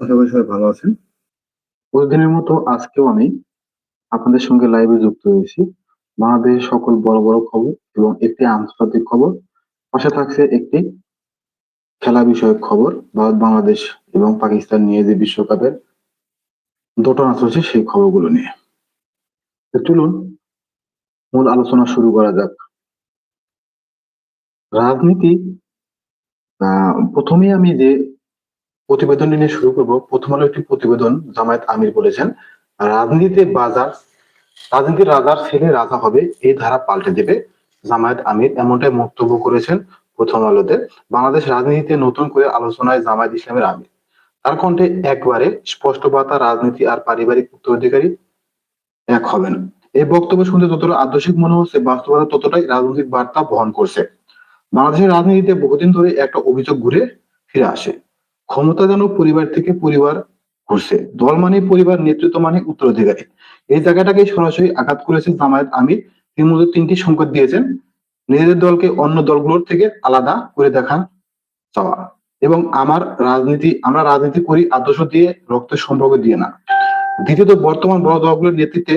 আশা করি সবাই ভালো আছেন। প্রতিদিনের মতো আজকেও আমি আপনাদের সঙ্গে লাইভে যুক্ত হয়েছি। বাংলাদেশের সকল বড় বড় খবর এবং একটি আন্তর্জাতিক খবর, পাশে থাকছে একটি খেলা বিষয়ক খবর, ভারত, বাংলাদেশ এবং পাকিস্তান নিয়ে যে বিশ্বকাপের দোটানা চলছে সেই খবরগুলো নিয়ে। চলুন, মূল আলোচনা শুরু করা যাক। রাজনীতি, আহ, প্রথমেই আমি যে প্রতিবেদনটি নিয়ে শুরু করব। প্রথম আলো একটি প্রতিবেদন জামায়াত আমির বলেছেন রাজনীতিতে বাজার, রাজনীতির রাজার ছেলে রাজা হবে, এই ধারা পাল্টে দেবে। জামায়াত আমির এমনটাই মন্তব্য করেছেন প্রথম আলোতে। বাংলাদেশ রাজনীতিতে নতুন করে আলোচনায় জামায়াত ইসলামের আমির। তার কণ্ঠে একবারে স্পষ্ট বার্তা, রাজনীতি আর পারিবারিক উত্তরাধিকারী এক হবে না এই বক্তব্য শুনতে যতটা আদর্শিক মনে হচ্ছে, বাস্তবতা ততটাই রাজনৈতিক বার্তা বহন করছে। বাংলাদেশের রাজনীতিতে বহুদিন ধরে একটা অভিযোগ ঘুরে ফিরে আসে। ক্ষমতা যেন পরিবার থেকে পরিবার ঘুরছে। দল মানে পরিবার, নেতৃত্ব মানে উত্তরাধিকারী। এই জায়গাটাকে সরাসরি আঘাত করেছেন জামায়াত আমির। তিনি মূলত তিনটি সংকেত দিয়েছেন। নিজেদের দলকে অন্য দলগুলোর থেকে আলাদা করে দেখান চাওয়া। এবং আমার রাজনীতি, আমরা রাজনীতি করি, আদর্শ দিয়ে, রক্তের সম্পর্ক দিয়ে না। দ্বিতীয়ত, বর্তমান বড় দলগুলোর নেতৃত্বে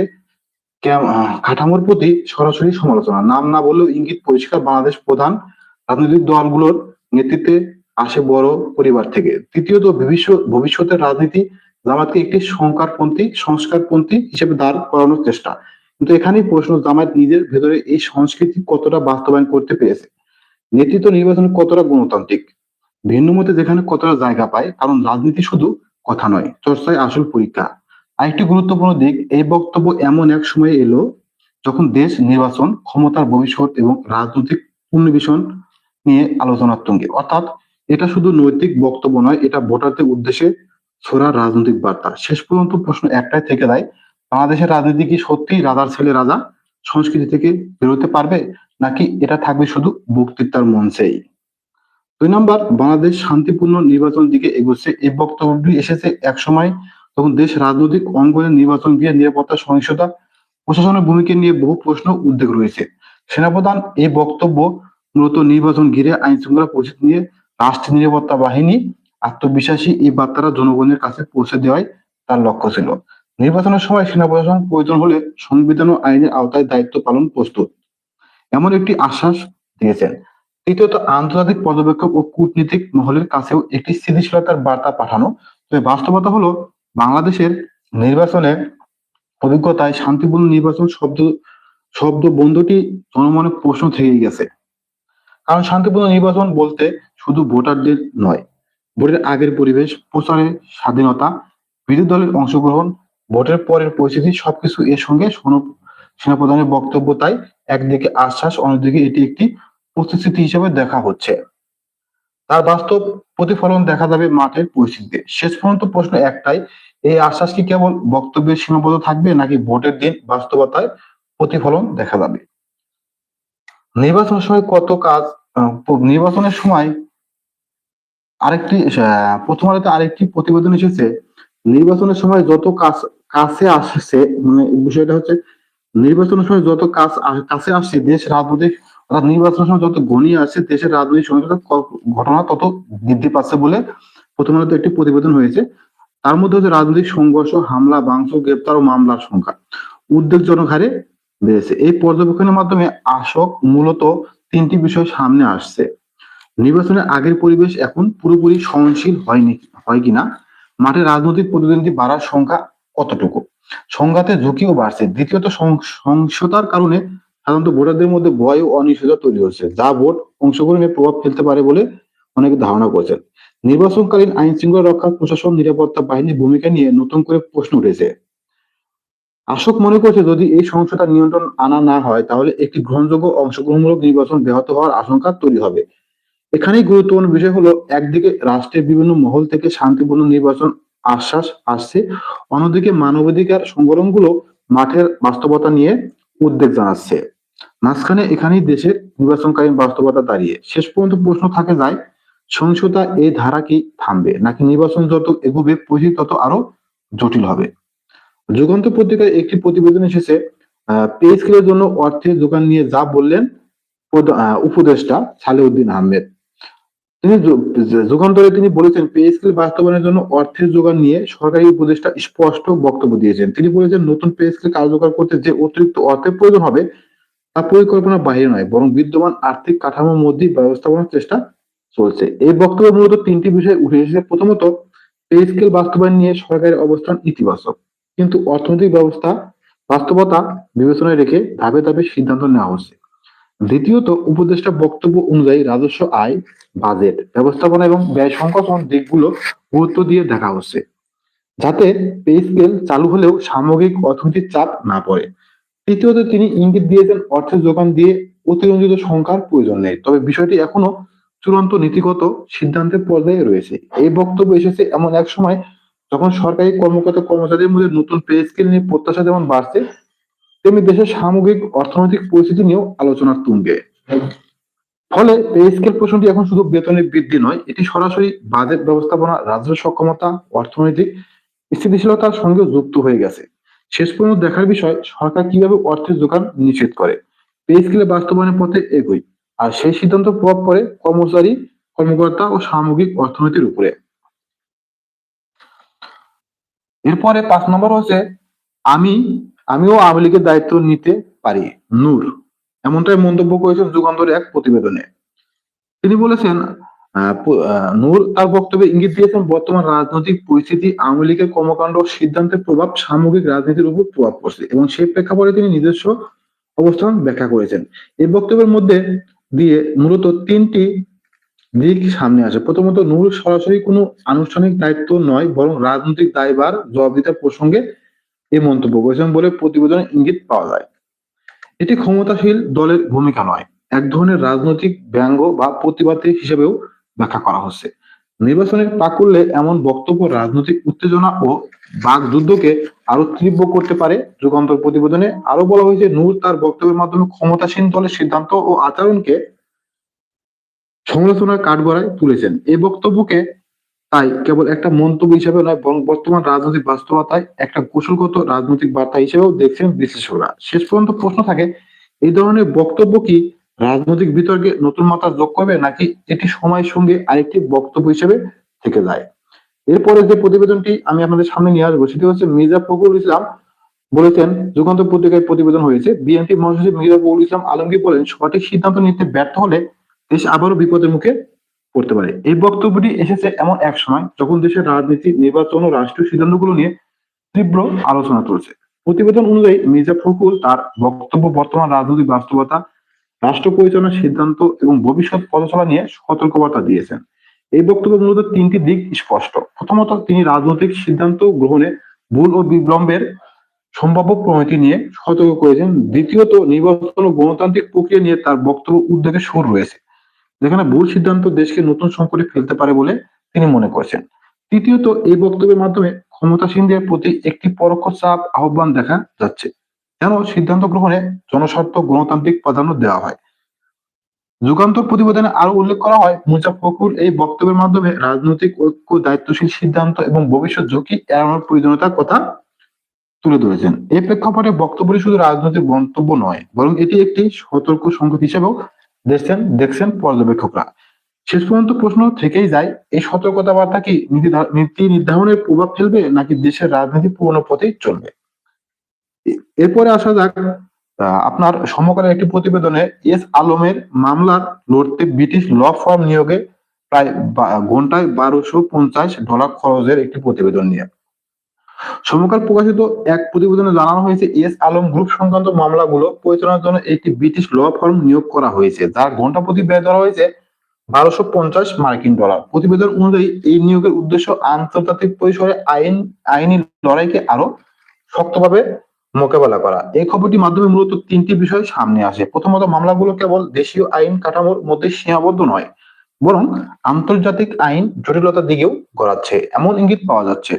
কাঠামোর প্রতি সরাসরি সমালোচনা। নাম না বললেও ইঙ্গিত, পরিষ্কার বাংলাদেশ প্রধান রাজনৈতিক দলগুলোর নেতৃত্বে আসে বড় পরিবার থেকে। তৃতীয়ত ভবিষ্যৎ ভবিষ্যতের রাজনীতি জামাতকে একটি সংস্কারপন্থী সংস্কারপন্থী হিসেবে দাঁড় করানোর চেষ্টা। কিন্তু এখানেই প্রশ্ন জামাত নিজের ভেতরে এই সংস্কৃতি কতটা বাস্তবায়ন করতে পেরেছে? নেতৃত্ব নির্বাচন কতটা গণতান্ত্রিক? ভিন্ন মতে যেখানে কতটা জায়গা পায়, কারণ রাজনীতি শুধু কথা নয়, চর্চায় আসল পরীক্ষা। আরেকটি গুরুত্বপূর্ণ দিক, এই বক্তব্য এমন এক সময় এলো যখন দেশ নির্বাচন, ক্ষমতার ভবিষ্যৎ এবং রাজনৈতিক পুনর্বিষণ নিয়ে আলোচনার তুঙ্গে। অর্থাৎ এটা শুধু নৈতিক বক্তব্য নয়, এটা ভোটারদের উদ্দেশ্যে ছোড়া রাজনৈতিক বার্তা। শেষ পর্যন্ত প্রশ্ন একটাই থেকে যায়, বাংলাদেশের রাজনীতি কি সত্যি রাজার ছেলে রাজা? সংস্কৃতি থেকে বেরোতে পারবে? নাকি এটা থাকবে শুধু বক্তৃতার মঞ্চেই? দুই নম্বর, বাংলাদেশ শান্তিপূর্ণ নির্বাচন দিকে এগোচ্ছে। এই বক্তব্যটি এসেছে এক সময় তখন দেশ রাজনৈতিক অঙ্গনে নির্বাচন দিয়ে নিরাপত্তা, সহিংসতা, প্রশাসনের ভূমিকা নিয়ে বহু প্রশ্ন উদ্বেগ রয়েছে। সেনাপ্রধান এই বক্তব্য মূলত নির্বাচন ঘিরে আইন শৃঙ্খলা পরিস্থিতি নিয়ে রাষ্ট্রীয় নিরাপত্তা বাহিনী আত্মবিশ্বাসী এই বার্তাটা জনগণের কাছে পৌঁছে দেওয়াই তার লক্ষ্য ছিল। নির্বাচনের সময় সেনা প্রশাসন প্রয়োজন হলে সংবিধান ও আইনের আওতায় দায়িত্ব পালন প্রস্তুত। এমন একটি আশ্বাস দিয়েছেন। তৃতীয়ত, আন্তর্জাতিক পর্যবেক্ষক ও কূটনীতিক মহলের কাছেও একটি স্থিতিশীলতার বার্তা পাঠানো। তবে বাস্তবতা হলো, বাংলাদেশের নির্বাচনে অভিজ্ঞতায় শান্তিপূর্ণ নির্বাচন শব্দ শব্দ বন্ধুটি জনমনে প্রশ্ন থেকেই গেছে। কারণ শান্তিপূর্ণ নির্বাচন বলতে ভোটারদের নয়, ভোটের আগের পরিবেশ, প্রচারের স্বাধীনতা, বিরোধী দলের অংশগ্রহণ, ভোটের পরের পরিস্থিতি সবকিছু এর সঙ্গে সন- সেনাপ্রধানের বক্তব্য তাই একদিকে আশ্বাস, অন্যদিকে এটি একটি প্রতিশ্রুতি হিসেবে দেখা হচ্ছে। তার বাস্তব প্রতিফলন দেখা যাবে মাঠের পরিস্থিতিতে। শেষ পর্যন্ত প্রশ্ন একটাই, এই আশ্বাস কি কেবল বক্তব্যের সীমাবদ্ধ থাকবে, নাকি ভোটের দিন বাস্তবতায় প্রতিফলন দেখা যাবে? নির্বাচনের সময় কত কাজ নির্বাচনের সময় আরেকটি প্রথম আলোতে আরেকটি প্রতিবেদন এসেছে, নির্বাচনের সময় যত কাজ কাছে আসছে মানে বিষয়টা হচ্ছে নির্বাচনের সময় যত কাজ কাছে আসছে দেশ রাজনৈতিক, অর্থাৎ নির্বাচনের সময় যত ঘনিয়ে আসছে, দেশের রাজনৈতিক সংঘাত ঘটনা তত বৃদ্ধি পাচ্ছে বলে প্রথম আলোতে একটি প্রতিবেদন হয়েছে। তার মধ্যে হচ্ছে রাজনৈতিক সংঘর্ষ, হামলা, ভাঙচুর, গ্রেপ্তার ও মামলার সংখ্যা। উদ্বেগজনক হারে বেড়েছে। এই পর্যবেক্ষণের মাধ্যমে আসক মূলত তিনটি বিষয় সামনে আসছে। নির্বাচনের আগের পরিবেশ এখন পুরোপুরি সহনশীল হয়নি, হয় কিনা? মাঠে রাজনৈতিক প্রতিদ্বন্দ্বী বাড়ার সংখ্যা কতটুকু? সংঘাতের ঝুঁকিও বাড়ছে। দ্বিতীয়ত সহিংসতার কারণে সাধারণত ভোটারদের মধ্যে ভয় ও অনিশ্চয়তা তৈরি হচ্ছে, যা ভোট অংশগ্রহণে প্রভাব ফেলতে পারে বলে অনেকে ধারণা করছেন। নির্বাচনকালীন আইন শৃঙ্খলা রক্ষা, প্রশাসন, নিরাপত্তা বাহিনীর ভূমিকা নিয়ে নতুন করে প্রশ্ন উঠেছে। আশোক মনে করছে, যদি এই সংস্থা নিয়ন্ত্রণ আনা না হয়, তাহলে একটি গ্রহণযোগ্য অংশগ্রহণমূলক নির্বাচন ব্যাহত হওয়ার আশঙ্কা তৈরি হবে। এখানেই গুরুত্বপূর্ণ বিষয় হলো একদিকে রাষ্ট্রের বিভিন্ন মহল থেকে শান্তিপূর্ণ নির্বাচন আশ্বাস আসছে অন্যদিকে মানবাধিকার সংগঠনগুলো মাঠের বাস্তবতা নিয়ে উদ্বেগ জানাচ্ছে। মাঝখানে এখানেই দেশের নির্বাচনকালীন বাস্তবতা দাঁড়িয়ে। শেষ পর্যন্ত প্রশ্ন থাকে যায় সহিংসতা এই ধারা কি থামবে? নাকি নির্বাচন যত এগোবে পরিস্থিতি তত আরও জটিল হবে? যুগান্ত পত্রিকায় একটি প্রতিবেদন এসেছে পে স্কেলের জন্য অর্থের যোগান নিয়ে যা বললেন আহ, উপদেষ্টা সালেউদ্দিন আহমেদ। তিনি যুগান্তরে তিনি বলেছেন পে স্কেল বাস্তবায়নের জন্য অর্থের যোগান নিয়ে সরকারি উপদেষ্টা স্পষ্ট বক্তব্য দিয়েছেন। তিনি বলেছেন, নতুন পে স্কেল কার্যকর করতে যে অতিরিক্ত অর্থের প্রয়োজন হবে, তা পরিকল্পনা বাইরে নয়, বরং বিদ্যমান আর্থিক কাঠামোর মধ্যেই ব্যবস্থাপনার চেষ্টা চলছে। এই বক্তব্য মূলত তিনটি বিষয় উঠে এসেছে। প্রথমত পে স্কেল বাস্তবায়ন নিয়ে সরকারের অবস্থান ইতিবাচক। কিন্তু অর্থনৈতিক ব্যবস্থা বাস্তবতা বিবেচনায় রেখে ধাপে ধাপে সিদ্ধান্ত নেওয়া হচ্ছে। দ্বিতীয়ত, উপদেষ্টা বক্তব্য অনুযায়ী রাজস্ব, আয়, বাজেট, ব্যবস্থাপনা এবং ব্যয় সংকোচন দিকগুলো গুরুত্ব দিয়ে দেখা হচ্ছে, যাতে পে স্কেল চালু হলেও সামগ্রিক অর্থনৈতিক চাপ না পড়ে। তৃতীয়ত, তিনি ইঙ্গিত দিয়েছেন অর্থের যোগান দিয়ে অতিরঞ্জিত সংখ্যার প্রয়োজন নেই। তবে বিষয়টি এখনও চূড়ান্ত নীতিগত সিদ্ধান্তের পর্যায়ে রয়েছে। এই বক্তব্য এসেছে এমন এক সময় যখন সরকারি কর্মকর্তা কর্মচারীদের মধ্যে নতুন পে স্কেল নিয়ে প্রত্যাশা যেমন বাড়ছে তেমনি দেশের সামগ্রিক অর্থনৈতিক পরিস্থিতি নিয়েও আলোচনার তুঙ্গে। ফলে পে স্কেল প্রশ্নটি এখন শুধু বেতনের বৃদ্ধি নয়, এটি সরাসরি বাজেট ব্যবস্থাপনা, রাজ্য সক্ষমতা, অর্থনৈতিক স্থিতিশীলতার সঙ্গে যুক্ত হয়ে গেছে। শেষ পর্যন্ত দেখার বিষয়, সরকার কীভাবে অর্থের যোগান নিশ্চিত করে? পে স্কেলে বাস্তবায়নের পথে এগোয় আর সেই সিদ্ধান্ত প্রভাব পড়ে কর্মচারী, কর্মকর্তা ও সামগ্রিক অর্থনীতির উপরে। এরপরে পাঁচ নম্বর হচ্ছে, আমি আমিও আওয়ামী লীগের দায়িত্ব নিতে পারি। নূর, এমনটাই মন্তব্য করেছেন যুগান্তর এক প্রতিবেদনে। তিনি বলেছেন নূর তার বক্তব্যে ইঙ্গিত দিয়েছেন, বর্তমান রাজনৈতিক পরিস্থিতি আওয়ামী লীগের কর্মকাণ্ড সিদ্ধান্তের প্রভাব সামগ্রিক রাজনীতির উপর প্রভাব পড়ছে এবং সেই প্রেক্ষাপটে তিনি নিজস্ব অবস্থান ব্যাখ্যা করেছেন। এই বক্তব্যের মধ্যে দিয়ে মূলত তিনটি দিক সামনে আসে। প্রথমত, নূর সরাসরি কোনো আনুষ্ঠানিক দায়িত্ব নয়, বরং রাজনৈতিক দায়ভার জবাবদিহিতার প্রসঙ্গে এই মন্তব্য করেছেন বলে প্রতিবেদনে ইঙ্গিত পাওয়া যায়। এটি ক্ষমতাশীল দলের ভূমিকা নয়। এক ধরনের রাজনৈতিক ব্যঙ্গ বা প্রতিবাদী হিসেবেও ব্যাখ্যা করা হচ্ছে। নির্বাচনের প্রাকুল্যে এমন বক্তব্য রাজনৈতিক উত্তেজনা ও বাকযুদ্ধকে আরও তীব্র করতে পারে যুগান্তর প্রতিবেদনে। আরও বলা হয়েছে, নূর তার বক্তব্যের মাধ্যমে ক্ষমতাসীন দলের সিদ্ধান্ত ও আচরণকে সমালোচনার কাঠগড়ায় তুলেছেন। এই বক্তব্যকে তাই কেবল একটা মন্তব্য হিসেবে নয়, বরং বর্তমান রাজনৈতিক বাস্তবতায় একটা কৌশলগত রাজনৈতিক বার্তা হিসেবেও দেখছেন বিশ্লেষকরা। শেষ পর্যন্ত প্রশ্ন থাকে, এই ধরনের বক্তব্য কি রাজনৈতিক বিতর্কে নতুন মাত্রা যোগ করবে নাকি এটি সময়ের সঙ্গে আরেকটি বক্তব্য হিসেবে থেকে যায়? এরপরে যে প্রতিবেদনটি আমি আপনাদের সামনে নিয়ে আসব, সেটি হচ্ছে মির্জা ফখরুল ইসলাম বলেছেন যুগান্তর পত্রিকায় প্রতিবেদন হয়েছে, বিএনপি মহাসচিব মির্জা ফখরুল ইসলাম আলমগীর বলেন, সঠিক সিদ্ধান্ত নিতে ব্যর্থ হলে দেশ আবারও বিপদের মুখে পড়তে পারে। এই বক্তব্যটি এসেছে এমন এক সময় যখন দেশের রাজনীতি, নির্বাচন ও রাষ্ট্রীয় সিদ্ধান্তগুলো নিয়ে তীব্র আলোচনা চলছে। প্রতিবেদন অনুযায়ী মির্জা ফখরুল তার বক্তব্য, বর্তমান রাজনৈতিক বাস্তবতা, রাষ্ট্র পরিচালনার সিদ্ধান্ত এবং ভবিষ্যৎ পদচলা নিয়ে সতর্কবার্তা দিয়েছেন। এই বক্তব্য মূলত তিনটি দিক স্পষ্ট। প্রথমত, তিনি রাজনৈতিক সিদ্ধান্ত গ্রহণে ভুল ও বিলম্বের সম্ভাব্য প্রণতি নিয়ে সতর্ক করেছেন। দ্বিতীয়ত, নির্বাচন ও গণতান্ত্রিক প্রক্রিয়া নিয়ে তার বক্তব্য উদ্যোগের সুর রয়েছে। যেখানে ভুল সিদ্ধান্ত দেশকে নতুন সংকটে ফেলতে পারে বলে তিনি মনে করছেন। তৃতীয়ত, এই বক্তব্যের মাধ্যমে ক্ষমতাসীনদের প্রতি একটি পরোক্ষ চাপ, আহ্বান দেখা যাচ্ছে। যেন সিদ্ধান্ত গ্রহণে জনস্বার্থ, গণতান্ত্রিক প্রাধান্য দেওয়া হয়? যুগান্তর প্রতিবেদনে আরও উল্লেখ করা হয়, মুজা ফখরুল এই বক্তব্যের মাধ্যমে রাজনৈতিক ঐক্য, দায়িত্বশীল সিদ্ধান্ত এবং ভবিষ্যৎ ঝুঁকি এড়ানোর প্রয়োজনীয়তার কথা তুলে ধরেছেন। এই প্রেক্ষাপটে বক্তব্যটি শুধু রাজনৈতিক মন্তব্য নয়, বরং এটি একটি সতর্ক সংকেত হিসেবেও দেখছেন দেখছেন পর্যবেক্ষকরা। শেষ পর্যন্ত প্রশ্ন থেকেই যায়, এই সতর্কতা বার্তা কি নীতি নির্ধারণের প্রভাব ফেলবে, নাকি দেশের রাজনীতি পুরনো পথেই চলবে? এরপরে আসা যাক আপনার সমকালের একটি প্রতিবেদনে এস আলমের মামলার লড়তে ব্রিটিশ ল ফার্ম নিয়োগে প্রায় ঘন্টায় বারোশো পঞ্চাশ ডলার খরচের একটি প্রতিবেদন নিয়ে। সমকাল প্রকাশিত এক প্রতিবেদনে জানানো হয়েছে, এস আলম গ্রুপ সংক্রান্ত মামলাগুলো পরিচালনার জন্য একটি ব্রিটিশ ল ফার্ম নিয়োগ করা হয়েছে, যার ঘণ্টা প্রতি ব্যয় ধরা হয়েছে বারোশো পঞ্চাশ মার্কিন ডলার। প্রতিবেদন অনুযায়ী এই নিয়োগের উদ্দেশ্য আন্তর্জাতিক পরিসরে আইন, আইনি লড়াইকে আরও শক্তভাবে মোকাবেলা করা। এই খবরটির মাধ্যমে মূলত তিনটি বিষয় সামনে আসে। প্রথমত, মামলাগুলো কেবল দেশীয় আইন কাঠামোর মধ্যে সীমাবদ্ধ নয়, বরং আন্তর্জাতিক আইন জটিলতার দিকেও গড়াচ্ছে। এমন ইঙ্গিত পাওয়া যাচ্ছে।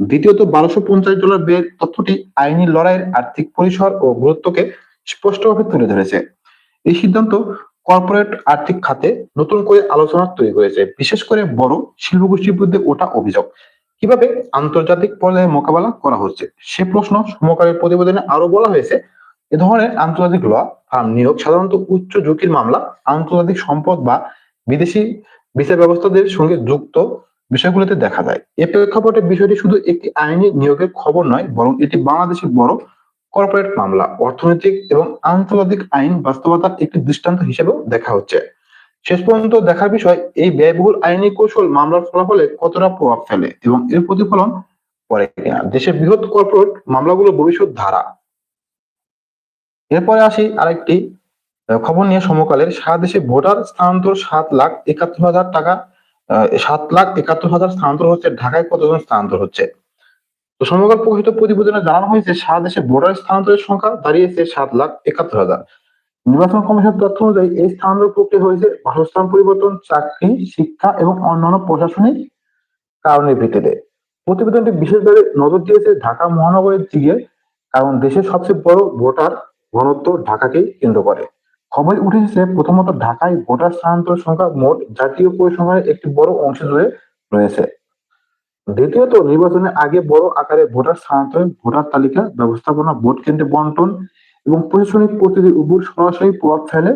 দ্বিতীয়ত, বারোশো পঞ্চাশ ডলার ব্যয়ের তথ্যটি আইনি লড়াইয়ের আর্থিক পরিসর ও গুরুত্বকে স্পষ্টভাবে তুলে ধরেছে। এই সিদ্ধান্ত কর্পোরেট আর্থিক খাতে নতুন করে আলোচনা তৈরি করেছে। বিশেষ করে বড় শিল্পগোষ্ঠীর বিরুদ্ধে ওটা অভিযোগ। কীভাবে আন্তর্জাতিক পর্যায়ে মোকাবেলা করা হচ্ছে? সে প্রশ্ন সমকালের প্রতিবেদনে আরও বলা হয়েছে। এ ধরনের আন্তর্জাতিক ল ফার্ম নিয়োগ সাধারণত উচ্চ ঝুঁকির মামলা, আন্তর্জাতিক সম্পদ বা বিদেশি বিচার ব্যবস্থাদের সঙ্গে যুক্ত বিষয়গুলোতে দেখা যায়। এ প্রেক্ষাপটে বিষয়টি শুধু একটি আইনি নিয়োগের খবর নয়, বরং এটি বাংলাদেশের বড় কর্পোরেট মামলা, অর্থনৈতিক এবং আন্তর্জাতিক আইন বাস্তবতার একটি দৃষ্টান্ত হিসেবেও দেখা হচ্ছে। শেষ পর্যন্ত দেখার বিষয়, এই ব্যয়বহুল আইনি কৌশল মামলার ফলাফলে কতটা প্রভাব ফেলে এবং এর প্রতিফলন পরে কিনা? দেশের বৃহৎ কর্পোরেট মামলাগুলো ভবিষ্যৎ ধারা। এরপরে আসি আরেকটি খবর নিয়ে সমকালের সারা দেশে ভোটার স্থানান্তর সাত লাখ একাত্তর হাজার টাকা সাত লাখ একাত্তর হাজার স্থানান্তর হচ্ছে। ঢাকায় কতজন স্থানান্তর হচ্ছে? তো সমগ্র প্রকাশিত প্রতিবেদনে জানানো হয়েছে, সারা দেশে ভোটার স্থানান্তরের সংখ্যা দাঁড়িয়েছে সাত লাখ একাত্তর হাজার। নির্বাচন কমিশনের তথ্য অনুযায়ী এই স্থানান্তর প্রক্রিয়া হয়েছে বাসস্থান পরিবর্তন, চাকরি, শিক্ষা এবং অন্যান্য প্রশাসনিক কারণের ভিত্তিতে। প্রতিবেদনটি বিশেষভাবে নজর দিয়েছে ঢাকা মহানগরের দিকে, কারণ দেশের সবচেয়ে বড় ভোটার ঘনত্ব ঢাকাকেই কেন্দ্র করে। খবরে উঠে এসেছে প্রথমত ঢাকায় ভোটার স্থানান্তর সংখ্যা মোট জাতীয় পরিসংখ্যানের একটি বড় অংশ জুড়ে রয়েছে। দ্বিতীয়ত, নির্বাচনের আগে বড় আকারে ভোটার স্থানান্তর ভোটার তালিকা, ব্যবস্থাপনা, ভোট কেন্দ্রে বন্টন এবং প্রশাসনিক পদ্ধতির উপর সরাসরি প্রভাব ফেলে।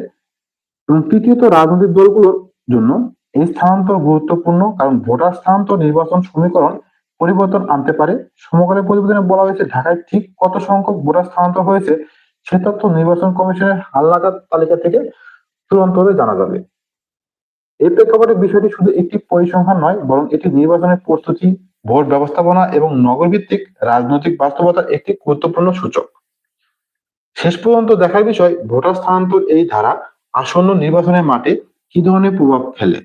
এবং তৃতীয়ত, রাজনৈতিক দলগুলোর জন্য এই স্থানান্তর গুরুত্বপূর্ণ কারণ ভোটার স্থানান্তর নির্বাচন সমীকরণ পরিবর্তন আনতে পারে। সমকালীন প্রতিবেদনে বলা হয়েছে, ঢাকায় ঠিক কত সংখ্যক ভোটার স্থানান্তর হয়েছে সে তথ্য নির্বাচন কমিশনের হালনাগাদ তালিকা থেকে চূড়ান্তভাবে জানা যাবে। এই প্রেক্ষাপটে বিষয়টি শুধু একটি পরিসংখ্যান নয়, বরং এটি নির্বাচনের প্রস্তুতি, ভোট ব্যবস্থাপনা এবং নগরভিত্তিক রাজনৈতিক বাস্তবতার একটি গুরুত্বপূর্ণ সূচক। শেষ পর্যন্ত দেখার বিষয়, ভোটার স্থানান্তর এই ধারা আসন্ন নির্বাচনের মাঠে কি ধরনের প্রভাব ফেলে?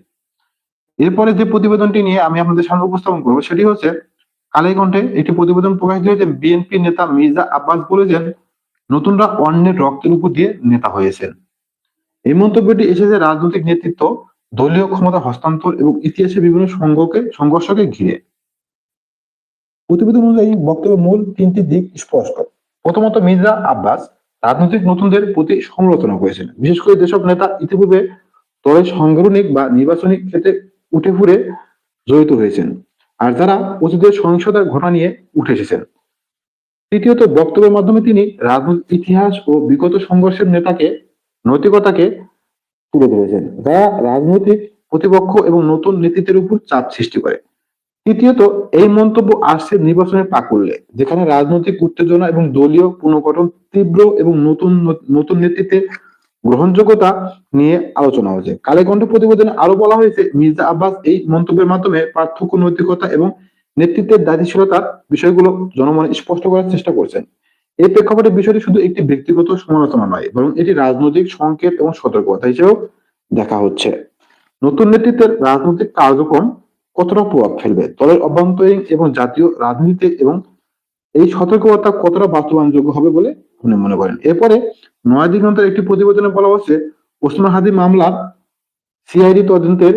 এরপরে যে প্রতিবেদনটি নিয়ে আমি আপনাদের সামনে উপস্থাপন করব, সেটি হচ্ছে কালীকণ্ঠে একটি প্রতিবেদন প্রকাশিত হয়েছে বিএনপি নেতা মির্জা আব্বাস বলেছেন নতুনরা অন্যের রক্তের উপর দিয়ে নেতা হয়েছেন। এই মন্তব্যটি এসেছে রাজনৈতিক নেতৃত্ব, দলীয় ক্ষমতা হস্তান্তর এবং ইতিহাসে বিভিন্ন সংঘকে, সংঘর্ষকে ঘিরে। প্রতিবেদন অনুযায়ী বক্তব্যের মূল তিনটি দিক স্পষ্ট। প্রথমত মির্জা আব্বাস রাজনৈতিক নতুনদের প্রতি সমালোচনা করেছেন। বিশেষ করে যেসব নেতা ইতিপূর্বে দলের সাংগঠনিক বা নির্বাচনী ক্ষেত্রে উঠে ফুরে জড়িত হয়েছেন, আর যারা অতীতের সহিংসতার ঘটনা নিয়ে উঠে এসেছেন। তৃতীয়ত বক্তব্যের মাধ্যমে তিনি রাজনৈতিক ইতিহাস ও বিগত সংঘর্ষের নেতাকে নৈতিকতাকে তুলে ধরেছেন যা রাজনৈতিক প্রতিপক্ষ এবং নতুন নেতৃত্বের উপর চাপ সৃষ্টি করে। তৃতীয়ত, এই মন্তব্য আসছে নির্বাচনের পাকুল্যে যেখানে রাজনৈতিক উত্তেজনা এবং দলীয় পুনর্গঠন তীব্র এবং নতুন নতুন নেতৃত্বের গ্রহণযোগ্যতা নিয়ে আলোচনা হয়েছে। কালেকণ্ঠ প্রতিবেদনে আরও বলা হয়েছে, মির্জা আব্বাস এই মন্তব্যের মাধ্যমে পার্থক্য, নৈতিকতা এবং নেতৃত্বের দায়িত্বশীলতার বিষয়গুলো জনমনে স্পষ্ট করার চেষ্টা করছেন। এই প্রেক্ষাপটে বিষয়টি শুধু একটি ব্যক্তিগত সমালোচনা নয়, বরং এটি রাজনৈতিক সংকেত এবং সতর্কতা হিসেবেও দেখা হচ্ছে। নতুন নেতৃত্বের রাজনৈতিক কার্যক্রম কতটা প্রভাব ফেলবে? দলের অভ্যন্তরীণ এবং জাতীয় রাজনীতিতে এবং এই সতর্কতা কতটা বাস্তবায়নযোগ্য হবে বলে উনি মনে করেন? এরপরে নয়াদিগন্তের একটি প্রতিবেদনে বলা হচ্ছে, ওসমান হাদি মামলার সিআইডি তদন্তের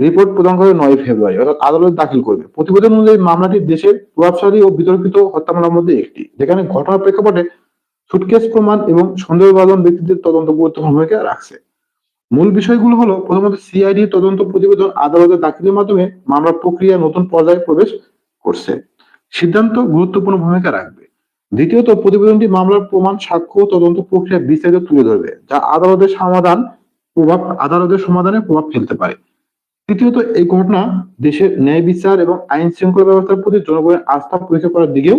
রিপোর্ট প্রদান করে নয় ফেব্রুয়ারি অর্থাৎ আদালত দাখিল করবে। প্রতিবেদন অনুযায়ী মামলাটি দেশের প্রভাবশালী ও বিতর্কিত হত্যা মামলার মধ্যে একটি। যেখানে ঘটনার প্রেক্ষাপটে সুটকেস প্রমাণ এবং সন্দেহভাজন ব্যক্তিদের তদন্ত গুরুত্বপূর্ণ ভূমিকা রাখছে। মূল বিষয়গুলো হলো, প্রথমত সিআইডি তদন্ত প্রতিবেদন আদালতে দাখিলের মাধ্যমে মামলার প্রক্রিয়া নতুন পর্যায়ে প্রবেশ করছে। সিদ্ধান্ত গুরুত্বপূর্ণ ভূমিকা রাখবে। দ্বিতীয়ত, প্রতিবেদনটি মামলার প্রমাণ, সাক্ষ্য তদন্ত প্রক্রিয়া বিস্তারিত তুলে ধরবে, যা আদালতের সমাধান প্রভাব, আদালতের সমাধানে প্রভাব ফেলতে পারে। তৃতীয়ত, এই ঘটনা দেশের ন্যায় বিচার এবং আইন শৃঙ্খলা ব্যবস্থার প্রতি জনগণের আস্থা পরীক্ষা করার দিকেও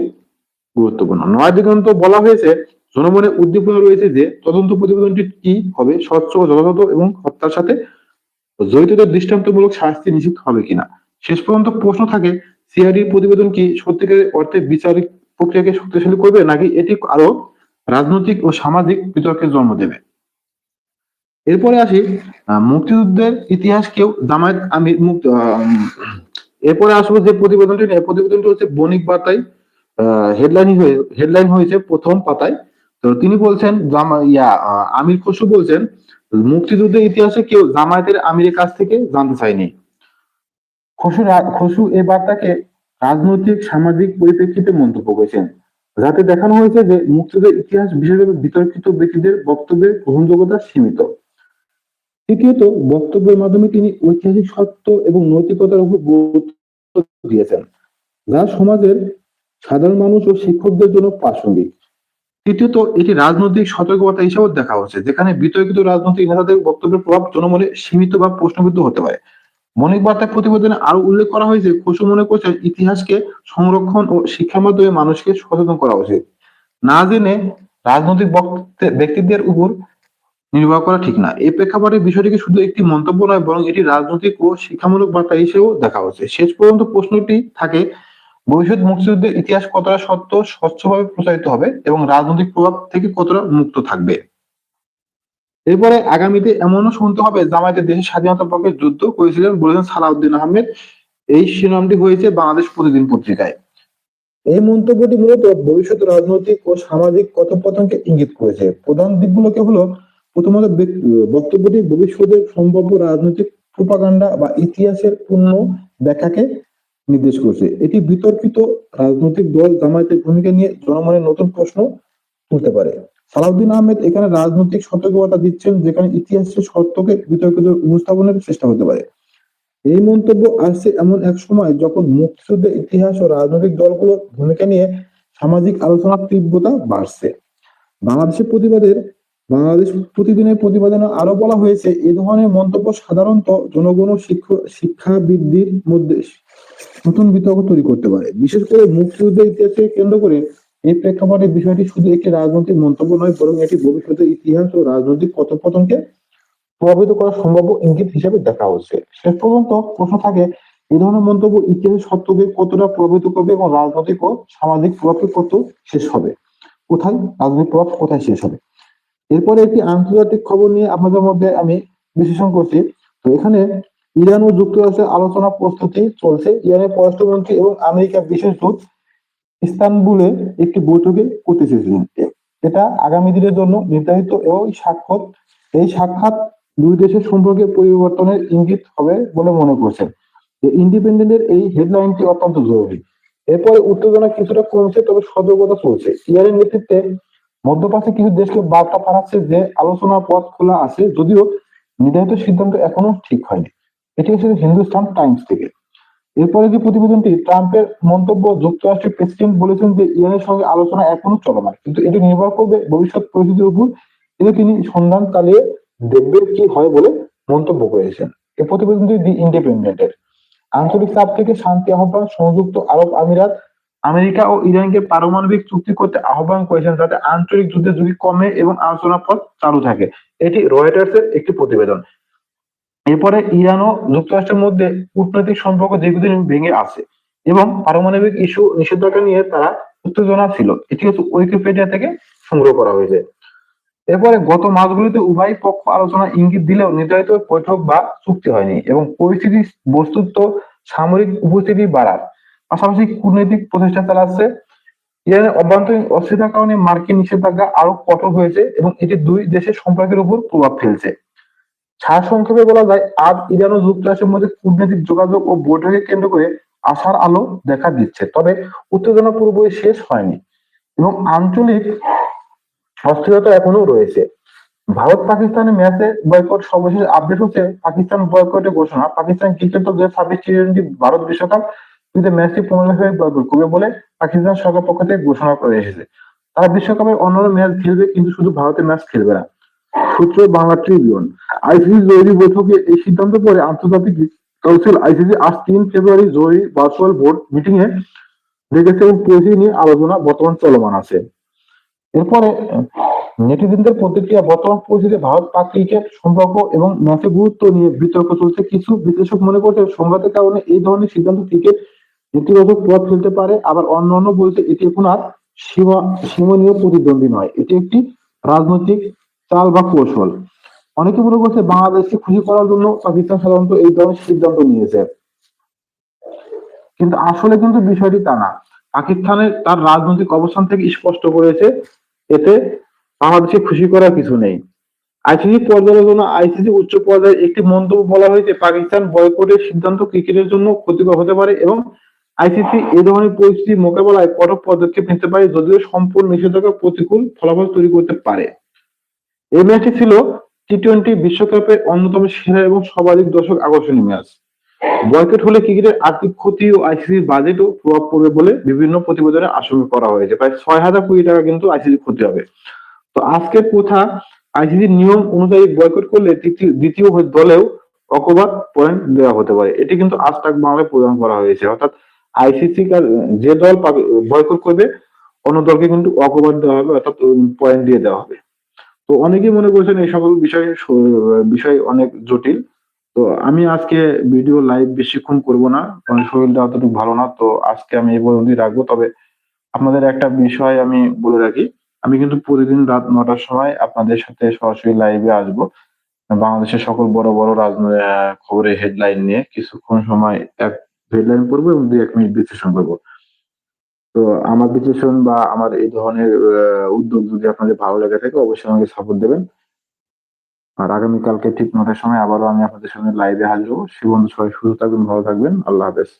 গুরুত্বপূর্ণ। নয় দিগন্ত বলা হয়েছে জনমনে উদ্দীপনা রয়েছে যে তদন্ত প্রতিবেদনটি কি হবে, স্বচ্ছ যথাযথ এবং হত্যার সাথে জড়িতদের দৃষ্টান্তমূলক শাস্তি নিশ্চিত হবে কিনা? শেষ পর্যন্ত প্রশ্ন থাকে সিআইডির প্রতিবেদন কি সত্যিকারের অর্থে বিচারিক প্রক্রিয়াকে শক্তিশালী করবে, নাকি এটি আরও রাজনৈতিক ও সামাজিক বিতর্কের জন্ম দেবে? এরপরে আসি মুক্তিযুদ্ধের ইতিহাস কেউ জামায়াত আমির মুক্ত এরপরে আসব যে প্রতিবেদনটি নিয়ে। প্রতিবেদনটি হচ্ছে বণিক বার্তায় হেডলাইন হয়ে হেডলাইন হয়েছে প্রথম পাতায়। তো তিনি বলছেন ইয়া আমির খসরু বলছেন, মুক্তিযুদ্ধের ইতিহাসে কেউ জামায়াতের আমিরের কাছ থেকে জানতে চায়নি। খসু খসু এই বার্তাকে রাজনৈতিক, সামাজিক পরিপ্রেক্ষিতে মন্তব্য করেছেন, যাতে দেখানো হয়েছে যে মুক্তিযুদ্ধের ইতিহাস বিশেষভাবে বিতর্কিত ব্যক্তিদের বক্তব্যের গ্রহণযোগ্যতা সীমিত। তৃতীয়ত, বক্তব্যের মাধ্যমে তিনি ঐতিহাসিক সত্য এবং নৈতিকতার উপর গুরুত্ব দিয়েছেন, যা সমাজের সাধারণ মানুষ ও শিক্ষকদের জন্য প্রাসঙ্গিক। তৃতীয়ত, এটি রাজনৈতিক সতর্কতা হিসেবে দেখা হচ্ছে, যেখানে বিতর্কিত রাজনৈতিক নেতাদের বক্তব্যের প্রভাব জনমনে সীমিত বা প্রশ্নবিদ্ধ হতে পারে। মনিক বার্তায় প্রতিবেদনে আরও উল্লেখ করা হয়েছে খসু মনে করছেন, ইতিহাসকে সংরক্ষণ ও শিক্ষার মাধ্যমে মানুষকে সচেতন করা উচিত। না জেনে রাজনৈতিক ব্যক্তিত্বের উপর নির্ভর করা ঠিক না। এই প্রেক্ষাপটে বিষয়টিকে শুধু একটি মন্তব্য নয়, বরং এটি রাজনৈতিক ও শিক্ষামূলক বার্তা হিসেবেও দেখা হচ্ছে। শেষ পর্যন্ত প্রশ্নটি থাকে, ভবিষ্যৎ মুক্তিযুদ্ধের ইতিহাস কতটা সত্য, স্বচ্ছভাবে প্রচারিত হবে এবং রাজনৈতিক প্রভাব থেকে কতটা মুক্ত থাকবে? এরপরে আগামীতে এমনও শুনতে হবে, জামায়াতের দেশের স্বাধীনতার পক্ষে যুদ্ধ করেছিলেন বলেছেন সালাউদ্দিন আহমেদ। এই শিরোনামটি হয়েছে বাংলাদেশ প্রতিদিন পত্রিকায়। এই মন্তব্যটি মূলত ভবিষ্যৎ রাজনৈতিক ও সামাজিক কথোপকথনকে ইঙ্গিত করেছে। প্রধান দিকগুলোকে হলো প্রথমত বক্তব্যটি ভবিষ্যতের সম্ভাব্য রাজনৈতিক প্রোপাগান্ডা বা ইতিহাসের পূর্ণ ব্যাখ্যাকে নির্দেশ করছে। এটি বিতর্কিত রাজনৈতিক দল জামায়াতের ভূমিকা নিয়ে জনমনের নতুন প্রশ্ন তুলতে পারে। সালাউদ্দিন আহমেদ এখানে রাজনৈতিক সতর্কতা দিচ্ছেন যেখানে ইতিহাসের সত্যকে বিতর্কিত উপস্থাপনের চেষ্টা হতে পারে। এই মন্তব্য আসছে এমন এক সময় যখন মুক্তিযুদ্ধের ইতিহাস ও রাজনৈতিক দলগুলোর ভূমিকা নিয়ে সামাজিক আলোচনার তীব্রতা বাড়ছে। বাংলাদেশের প্রতিবাদের বাংলাদেশ প্রতিদিনের প্রতিবেদনে আরও বলা হয়েছে, এ ধরনের মন্তব্য সাধারণত জনগণ শিক্ষ- শিক্ষাবিদদের মধ্যে নতুন বিতর্ক তৈরি করতে পারে। বিশেষ করে মুক্তিযুদ্ধের ইতিহাসকে কেন্দ্র করে এই প্রেক্ষাপটে বিষয়টি শুধু একটি রাজনৈতিক মন্তব্য নয়, বরং এটি ভবিষ্যতের ইতিহাস ও রাজনৈতিক কথোপকথনকে প্রভাবিত করার সম্ভাব্য ইঙ্গিত হিসেবে দেখা হচ্ছে। শেষ পর্যন্ত প্রশ্ন থাকে এই ধরনের মন্তব্য ইতিহাসের সত্যকে কতটা প্রভাবিত করবে এবং রাজনৈতিক ও সামাজিক প্রভাবকে কত শেষ হবে? কোথায়? রাজনৈতিক প্রভাব কোথায় শেষ হবে? এরপরে একটি আন্তর্জাতিক খবর নিয়ে আপনাদের মধ্যে আমি বিশ্লেষণ করছি। তো এখানে ইরান ও যুক্তরাষ্ট্রের আলোচনা প্রস্তুতি চলছে। ইরানের পররাষ্ট্রমন্ত্রী এবং আমেরিকার বিশেষ দূত ইস্তানবুলে একটি বৈঠকে করতে চেয়েছিলেন এটা আগামী দিনের জন্য নির্ধারিত এবং সাক্ষাৎ। এই সাক্ষাৎ দুই দেশের সম্পর্কে পরিবর্তনের ইঙ্গিত হবে বলে মনে করছেন। ইন্ডিপেন্ডেন্টের এই হেডলাইনটি অত্যন্ত জরুরি। এরপরে উত্তেজনা কিছুটা কমছে, তবে সতর্কতা চলছে। ইরানের নেতৃত্বে মধ্যপ্রাচ্যে কিছু দেশকে বার্তা পাঠাচ্ছে যে আলোচনার পথ খোলা আছে, যদিও নির্ধারিত সিদ্ধান্ত এখনও ঠিক হয়নি। এটি হচ্ছে হিন্দুস্তান টাইমস থেকে। এরপরে যে প্রতিবেদনটি, ট্রাম্পের মন্তব্য যুক্তরাষ্ট্রের প্রেসিডেন্ট বলেছেন যে ইরানের সঙ্গে আলোচনা এখনও চলমান, কিন্তু এটি নির্ভর করবে ভবিষ্যৎ পরিস্থিতির উপর। কিন্তু তিনি সন্ধান চালিয়ে দেখবেন কি হয় বলে মন্তব্য করেছেন। এই প্রতিবেদনটি দি ইন্ডিপেন্ডেন্টের। আঞ্চলিক চাপ থেকে শান্তি আহ্বান, সংযুক্ত আরব আমিরাত আমেরিকা ও ইরানকে পারমাণবিক চুক্তি করতে আহ্বান করেছেন যাতে আঞ্চলিক যুদ্ধের ঝুঁকি কমে এবং আলোচনা পথ চালু থাকে। এটি রয়টার্স এর একটি প্রতিবেদন। এরপরে ইরান ও যুক্তরাষ্ট্রের মধ্যে কূটনৈতিক সম্পর্ক দীর্ঘদিন ভেঙে আছে এবং পারমাণবিক ইস্যু নিষেধাজ্ঞা নিয়ে তারা উত্তেজনা ছিল। এটি হচ্ছে উইকিপিডিয়া থেকে সংগ্রহ করা হয়েছে। এরপরে গত মাসগুলিতে উভয় পক্ষ আলোচনা ইঙ্গিত দিলেও নির্ধারিত বৈঠক বা চুক্তি হয়নি এবং পরিস্থিতি বস্তুত সামরিক উপস্থিতি বাড়ার। পাশাপাশি কূটনৈতিক প্রচেষ্টা চালাচ্ছে। ইরানের অভ্যন্তরীণ অস্থিরতার কারণে মার্কিন নিষেধাজ্ঞা আরও কঠোর হয়েছে এবং এটি দুই দেশের সম্পর্কের উপর প্রভাব ফেলছে। সার সংক্ষেপে বলা যায়, আজ ইরান ও যুক্তরাষ্ট্রের মধ্যে কূটনৈতিক যোগাযোগ ও বৈঠকে কেন্দ্র করে আশার আলো দেখা দিচ্ছে। তবে উত্তেজনা পুরোপুরি শেষ হয়নি এবং আঞ্চলিক অস্থিরতা এখনও রয়েছে। ভারত পাকিস্তানের ম্যাচে বয়কট সর্বশেষ আপডেট হচ্ছে, পাকিস্তান বয়কটের ঘোষণা। পাকিস্তান ক্রিকেট দল দুই হাজার ছাব্বিশ টি টোয়েন্টি ভারত বিশ্বকাপ কিন্তু ম্যাচটি ফেব্রুয়ারি বয়কট করবে বলে পাকিস্তান সরকার পক্ষ থেকে ঘোষণা করে এসেছে। তারা বিশ্বকাপের অন্যান্য ম্যাচ খেলবে কিন্তু শুধু ভারতের ম্যাচ খেলবে না। সূত্র বাংলা ট্রিবিউন। আইসিসি জরুরি বৈঠকে এই সিদ্ধান্ত পরে আন্তর্জাতিক কাউন্সিল আইসিসি আজ তিন ফেব্রুয়ারি জরুরি ভার্চুয়াল বোর্ড মিটিং এ দেখেছে এবং পরিস্থিতি নিয়ে আলোচনা বর্তমান চলমান আছে। এরপরে নেটিজেনদের প্রতিক্রিয়া, বর্তমান পরিস্থিতিতে ভারত পাক ক্রিকেট সম্পর্ক এবং ম্যাচের গুরুত্ব নিয়ে বিতর্ক চলছে। কিছু বিশ্লেষক মনে করছে সংঘাতের কারণে এই ধরনের সিদ্ধান্ত ক্রিকেট নেতিবাচক প্রভাব ফেলতে পারে, আবার অন্যান্য বলছে এটি এখন আর সীমা, সীমনীয় প্রতিদ্বন্দ্বী নয়। এটি একটি রাজনৈতিক চাল বা কৌশল। অনেকে মনে করছে বাংলাদেশকে খুশি করার জন্য পাকিস্তান সাধারণত এই ধরনের সিদ্ধান্ত নিয়েছে। কিন্তু আসলে কিন্তু বিষয়টি তা না। পাকিস্তানের তার রাজনৈতিক অবস্থান থেকে স্পষ্ট করেছে, এতে বাংলাদেশকে খুশি করার কিছু নেই। আইসিসি পর্যালোচনা আইসিসি উচ্চ পর্যায়ে একটি মন্তব্য বলা হয়েছে, পাকিস্তান বয়কটের সিদ্ধান্ত ক্রিকেটের জন্য ক্ষতিকর হতে পারে এবং আইসিসি এ ধরনের পরিস্থিতি মোকাবেলায় কঠোর পদক্ষেপ নিতে পারে, যদিও সম্পূর্ণ নিষেধাজ্ঞা প্রতিকূল ফলাফল তৈরি করতে পারে। এই ম্যাচটি ছিল টি টোয়েন্টি বিশ্বকাপের অন্যতম সেরা এবং সর্বাধিক দর্শক আকর্ষণীয় ম্যাচ। বয়কট হলে ক্রিকেটের আর্থিক ক্ষতি ও আইসিসির বাজেটও প্রভাব পড়বে বলে বিভিন্ন প্রতিবেদনে আশঙ্কা করা হয়েছে। প্রায় ছয় হাজার কোটি টাকা কিন্তু আইসিসি ক্ষতি হবে। তো আজকের কথা আইসিসির নিয়ম অনুযায়ী বয়কট করলে দ্বিতীয় দলেও অকবাদ পয়েন্ট দেওয়া হতে পারে। এটি কিন্তু আজটাক বাংলায় প্রদান করা হয়েছে। অর্থাৎ আইসিসি যে দল বয়কট করবে, অন্য দলকে কিন্তু অকবাদ দেওয়া হবে, অর্থাৎ পয়েন্ট দিয়ে দেওয়া হবে। তো অনেকেই মনে করছেন এই সকল বিষয় বিষয় অনেক জটিল। তো আমি আজকে ভিডিও লাইভ বেশিক্ষণ করব না, কারণ শরীরটা অতটুকু ভালো না, তো আজকে আমি এই পর্যন্তই রাখব। তবে আপনাদের একটা বিষয় আমি বলে রাখি, আমি কিন্তু প্রতিদিন রাত নটার সময় আপনাদের সাথে সরাসরি লাইভে আসব। বাংলাদেশের সকল বড় বড় রাজনৈতিক খবরের হেডলাইন নিয়ে কিছুক্ষণ সময় এক হেডলাইন করব এবং দুই এক মিনিট বিশ্লেষণ করব। তো আমার বিশ্লেষণ বা আমার এই ধরনের উদ্যোগ যদি আপনাদের ভালো লেগে থাকে, অবশ্যই আমাকে সাপোর্ট দেবেন। আর আগামীকালকে ঠিক নটার সময় আবারও আমি আপনাদের সঙ্গে লাইভে হাজির হব। সে বন্ধু সবাই সুস্থ থাকবেন, ভালো থাকবেন। আল্লাহ হাফেজ।